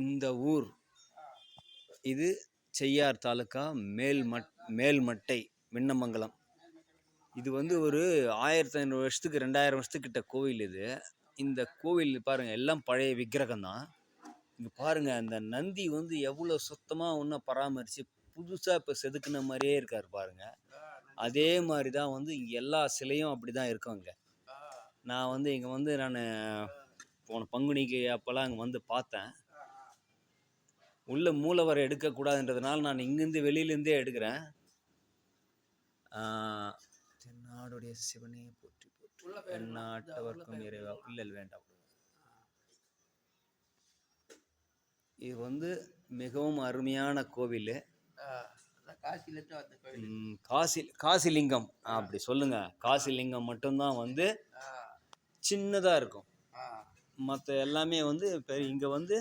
இந்த ஊர். இது செய்யார் தாலுக்கா மேல்மட் மேல்மட்டை விண்ணமங்கலம் இது வந்து ஒரு ஆயிரத்தி ஐநூறு வருஷத்துக்கு ரெண்டாயிரம் வருஷத்துக்கிட்ட கோவில் இது. இந்த கோவில் பாருங்கள் எல்லாம் பழைய விக்கிரகம் தான் இங்கே பாருங்கள் அந்த நந்தி வந்து எவ்வளோ சுத்தமாக ஒன்றும் பராமரித்து புதுசாக இப்போ செதுக்குன மாதிரியே இருக்கார் பாருங்கள் அதே மாதிரி தான் வந்து இங்கே எல்லா சிலையும் அப்படி தான் இருக்கும் இங்கே. நான் வந்து இங்கே வந்து நான் போன பங்குனிக்கு அப்போல்லாம் அங்கே வந்து பார்த்தேன். உள்ள மூலவரை எடுக்கக்கூடாதுன்றதுனால நான் இங்கேருந்து வெளியிலேருந்தே எடுக்கிறேன். தென்னாடுடைய சிவனே போற்றி போற்றி. உள்ள இறைவா? இல்லை வேண்டாம். இது வந்து மிகவும் அருமையான கோவில். காசி காசிலிங்கம். அப்படி சொல்லுங்க. காசிலிங்கம் மட்டும்தான் வந்து சின்னதாக இருக்கும். மற்ற எல்லாமே வந்து பெரிய இங்கே வந்து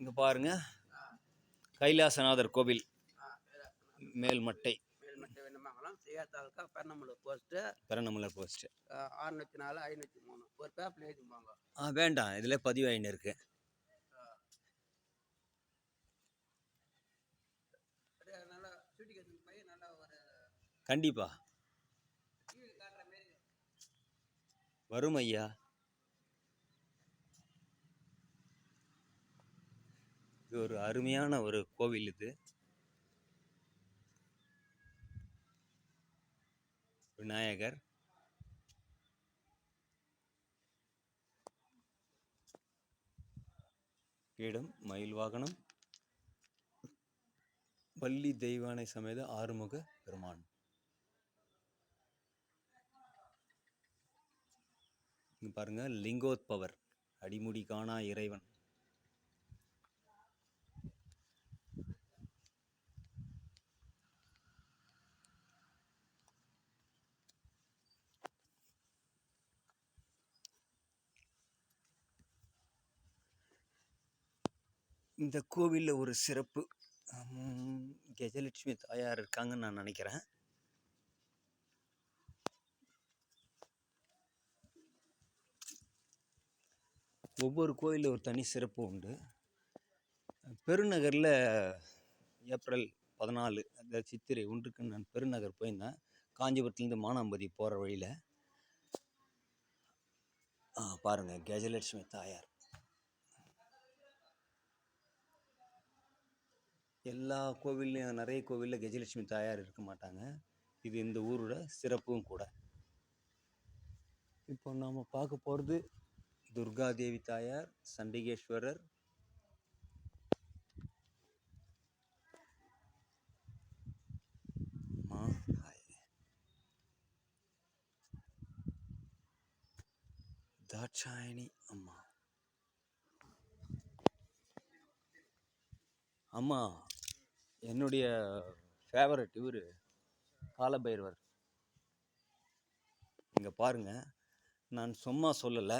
இங்கே பாருங்க. கைலாசநாதர் கோவில். மேல்மட்டை. தாலுக்கா பெருநம்பலூர் போஸ்ட்டு பெருநமலர் போஸ்ட் அறுநூத்தி நாலு ஐநூற்றி மூணு ஒரு பேப்பில் எழுதி போங்க ஆ வேண்டாம். இதில் பதிவாயின்னு இருக்கு. கண்டிப்பா. வரும் ஐயா. இது ஒரு அருமையான ஒரு கோவில் இது. விநாயகர். பீடம் மயில் வாகனம். வள்ளி தெய்வானை சமேத ஆறுமுக பெருமான். இங்கே பாருங்க லிங்கோத்பவர் அடிமுடி காணா இறைவன். இந்த கோவிலில் ஒரு சிறப்பு. கஜலட்சுமி தாயார் இருக்காங்கன்னு நான் நினைக்கிறேன். ஒவ்வொரு கோயிலில் ஒரு தனி சிறப்பு உண்டு. பெருநகரில் ஏப்ரல் பதினாலு அந்த சித்திரை ஒன்றுக்கு நான் பெருநகர் போயிருந்தேன். காஞ்சிபுரத்துலேருந்து மானாம்பதி போகிற வழியில். பாருங்கள் கஜலட்சுமி தாயார். எல்லா கோவில்லையும் நிறைய கோவிலில் கஜலட்சுமி தாயார் இருக்க மாட்டாங்க. இது இந்த ஊரோட சிறப்பும் கூட. இப்போ நாம் பார்க்க போகிறது துர்காதேவி தாயார் சண்டிகேஸ்வரர். அம்மா, தாட்சாயணி அம்மா. அம்மா என்னுடைய ஃபேவரட் இவர் காலபைரவர். இங்கே பாருங்கள் நான் சும்மா சொல்லலை.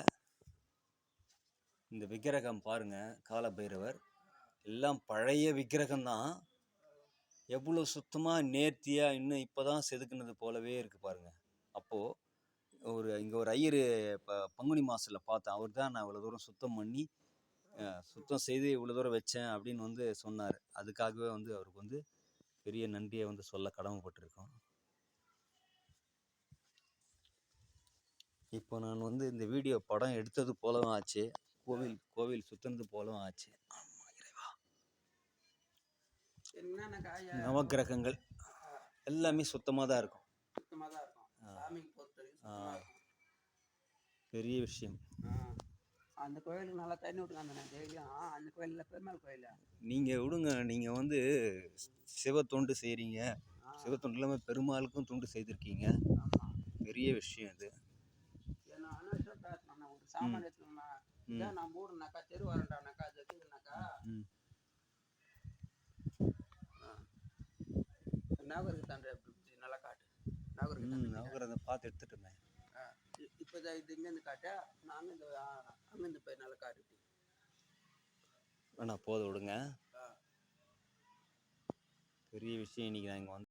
இந்த விக்கிரகம் பாருங்கள் காலபைரவர். எல்லாம் பழைய விக்கிரகம் தான். எவ்வளோ சுத்தமாக நேர்த்தியாக இன்னும் இப்போ தான் செதுக்குனது போலவே இருக்குது பாருங்கள் அப்போது ஒரு இங்கே ஒரு ஐயர் இப்போ பங்குனி மாதத்தில் பார்த்தேன். அவர் தான் நான் இவ்வளோ தூரம் சுத்தம் பண்ணி சுத்தம் செய்து இவ்வளோ தூரம் வச்சேன் அப்படின்னு வந்து சொன்னார். அதுக்காகவே வந்து அவருக்கு வந்து பெரிய நன்றியை வந்து சொல்ல கடமைப்பட்டிருக்கோம். இப்போ நான் வந்து இந்த வீடியோ படம் எடுத்தது போலவும் ஆச்சு. கோவில் கோவில் சுத்தினது போலவும் ஆச்சு. நவக்கிரகங்கள் எல்லாமே சுத்தமாக தான் இருக்கும். பெரிய விஷயம். ஆ. அந்த கோயிலுக்கு நல்லா தண்ணி விட்டுருக்காங்க நான் டெய்லியும் அந்த கோயிலில் பெருமாள் கோயில். நீங்கள் விடுங்க நீங்கள் வந்து சிவ தொண்டு செய்கிறீங்க சிவ தொண்டு இல்லாமல் பெருமாளுக்கும் தொண்டு செய்திருக்கீங்க. பெரிய விஷயம் இது. ஒரு சாமான் எடுத்துக்கணும்னா இதான் நம்ம ஊருனாக்கா தெரு வரண்டானாக்கா அது இருக்குதுனாக்கா நாகருக்கு தாண்ட நல்லா காட்டு. நாகருக்கு நவகிரகத்தை பார்த்து எடுத்துட்டோமே. இப்போ இது இங்கேருந்து காட்டா நான் அங்கேருந்து அங்கேருந்து போய் நல்லா காட்டு வேணா போத விடுங்க. பெரிய விஷயம் இன்னைக்கு நான் இங்கே வந்து